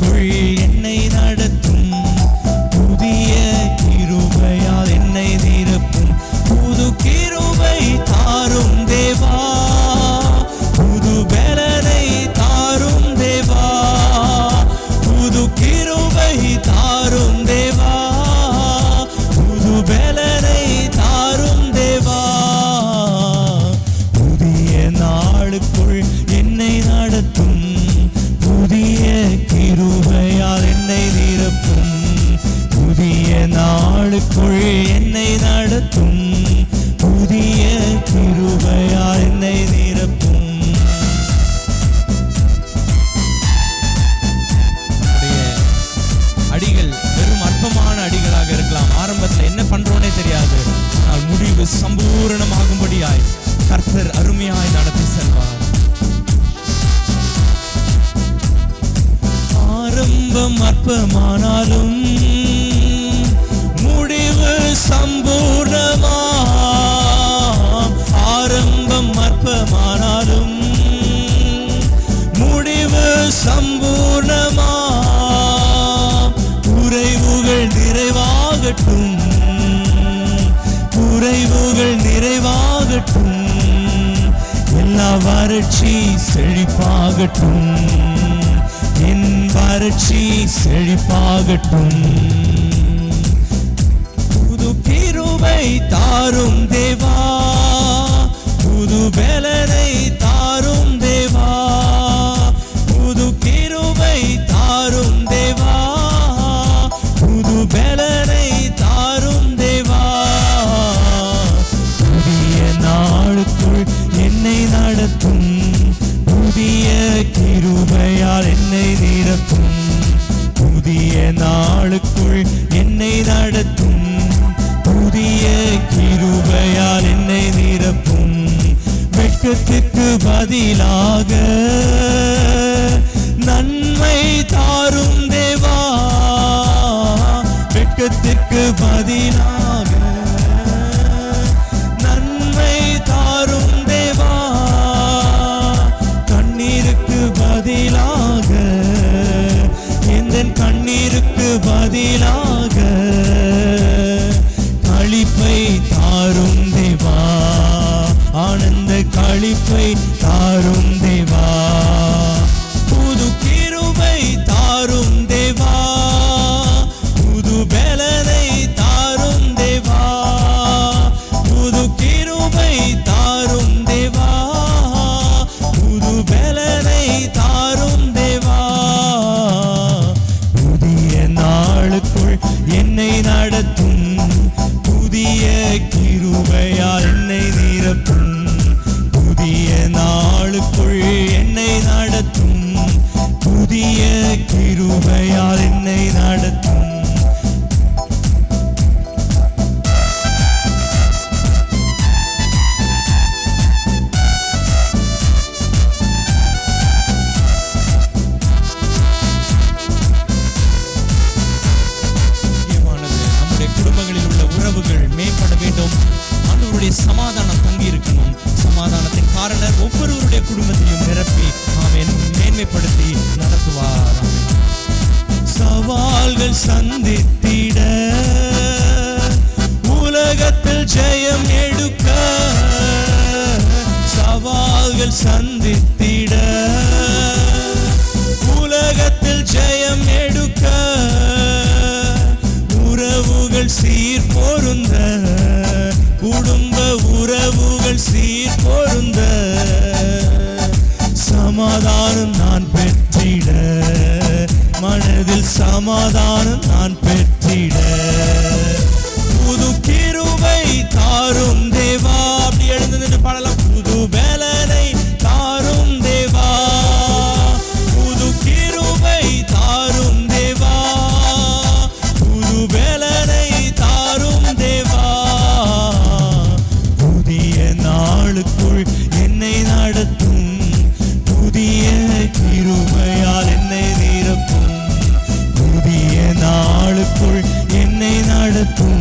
நாளுக்குள் சம்பூரணமாகும்படியாய் கர்த்தர் அருமையாய் நடத்தி செல்வார். ஆரம்பம் அற்பமானாலும் முடிவு சம்பூர்ணமா ஆரம்பம் அற்பமானாலும் முடிவு சம்பூர்ணமா குறைவுகள் நிறைவாகட்டும். குறைவுகள் நிறைவாகட்டும். எல்லா வறட்சி செழிப்பாகட்டும். என் வறட்சி செழிப்பாகட்டும். புது கிருவை தாரும் தேவா. புது பலனை நடத்தும் புதிய கிருபையால் என்னை நிரப்பும். புதிய நாளுக்குள் என்னை நடத்தும். புதிய கிருபையால் என்னை நிரப்பும். வெட்கத்துக்கு பதிலாக நடத்தும் உறவுகள் மேம்பட வேண்டும். ஆண்டவருடைய சமாதானம் தங்கி இருக்கணும். சமாதானத்தின் காரணர் ஒவ்வொருவருடைய குடும்பத்தையும் நிரப்பி ஆமேன் மேன்மைப்படுத்தி நடத்துவார் சவால்கள் சந்தித்திட உலகத்தில் ஜெயம் எடுக்க சவால்கள் சந்தித்திட உலகத்தில் ஜெயம் எடுக்க. சீர் பொருந்த குடும்ப உறவுகள் சீர் பொருந்த சமாதானம் நான் பெற்றிட மனதில் சமாதானம் நான் உனக்குள் என்னை நடத்தும்.